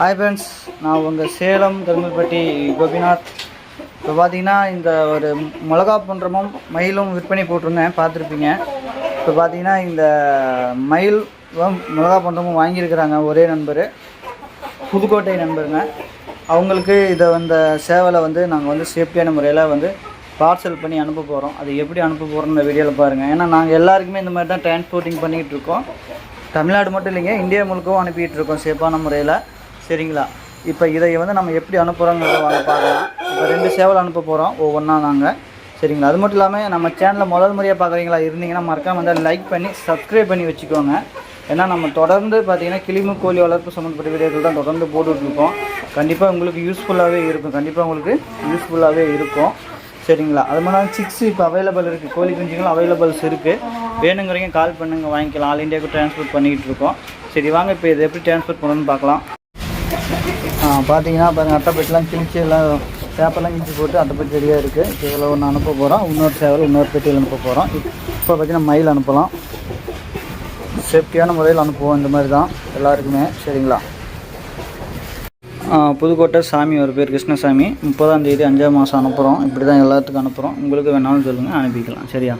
Hi friends நான் உங்கள் சேலம் கருங்கல்பட்டி கோபிநாத். இப்போ பார்த்தீங்கன்னா இந்த ஒரு மிளகா போன்றமும் மயிலும் விற்பனை போட்டிருந்தேன் பார்த்துருப்பீங்க. இப்போ பார்த்தீங்கன்னா இந்த மயில் மிளகா போன்றமும் வாங்கியிருக்கிறாங்க ஒரே நண்பர். புதுக்கோட்டை நண்பருங்க. அவங்களுக்கு இதை வந்த சேவலை வந்து நாங்கள் வந்து சேஃப்டியான முறையில் வந்து பார்சல் பண்ணி அனுப்ப போகிறோம் அது எப்படி அனுப்ப போகிறோம்னு இந்த வீடியோவில் பாருங்கள் ஏன்னா நாங்கள் எல்லாருக்குமே இந்த மாதிரி தான் டிரான்ஸ்போர்ட்டிங் பண்ணிகிட்டு இருக்கோம். தமிழ்நாடு மட்டும் இல்லைங்க இந்தியா முழுக்கவும் அனுப்பிகிட்டு இருக்கோம் சேஃபான முறையில். சரிங்களா? இப்போ இதை வந்து நம்ம எப்படி அனுப்புகிறோங்கிறத வாங்க பார்க்கலாம். இப்போ ரெண்டு சேவல் அனுப்ப போகிறோம் ஒவ்வொன்றா நாங்கள் சரிங்களா? அது மட்டும் இல்லாமல் நம்ம சேனலில் முதல் முறையாக பார்க்குறீங்களா இருந்தீங்கன்னா மறக்காம வந்து லைக் பண்ணி சப்ஸ்கிரைப் பண்ணி வச்சுக்கோங்க. ஏன்னா நம்ம தொடர்ந்து பார்த்தீங்கன்னா கிளிமு கோழி வளர்ப்பு சம்மந்தப்பட்ட வீடியோக்கள் தான் தொடர்ந்து போட்டுட்ருக்கோம் கண்டிப்பாக உங்களுக்கு யூஸ்ஃபுல்லாகவே இருக்கும். கண்டிப்பாக உங்களுக்கு யூஸ்ஃபுல்லாகவே இருக்கும். சரிங்களா? அது மாதிரி சிக்ஸ் இப்போ அவைலபிள் இருக்குது கோழி குஞ்சுகளும் அவைலபிள்ஸ் இருக்குது வேணுங்கிறீங்க கால் பண்ணுங்க வாங்கிக்கலாம். ஆல் இண்டியாவுக்கு ட்ரான்ஸ்போர்ட் பண்ணிக்கிட்டு இருக்கோம். சரி வாங்க இப்போ இதை எப்படி ட்ரான்ஸ்போர்ட் பண்ணணும்னு பார்க்கலாம். பார்த்தீங்கன்னா பாருங்கள் அட்டைப்பெட்டிலாம் கிழிச்சு எல்லாம் பேப்பர்லாம் கிழிச்சு போட்டு அட்டைப்பெட்டி ரெடியாக இருக்குது இதில் ஒன்று அனுப்ப போகிறோம் இன்னொரு சேவல் இன்னொரு பெட்டியில் அனுப்ப போகிறோம் இப்போ பார்த்தீங்கன்னா மயில் அனுப்பலாம். சேஃப்டியான முறையில் அனுப்புவோம். இந்த மாதிரி தான் எல்லாருக்குமே. சரிங்களா? புதுக்கோட்டை சாமி ஒரு பேர் கிருஷ்ணசாமி. முப்பதாம் தேதி அஞ்சாம் மாதம் அனுப்புகிறோம் இப்படி தான் எல்லாத்துக்கும் அனுப்புகிறோம் உங்களுக்கு வேணாலும் சொல்லுங்கள் அனுப்பிக்கலாம். சரியா?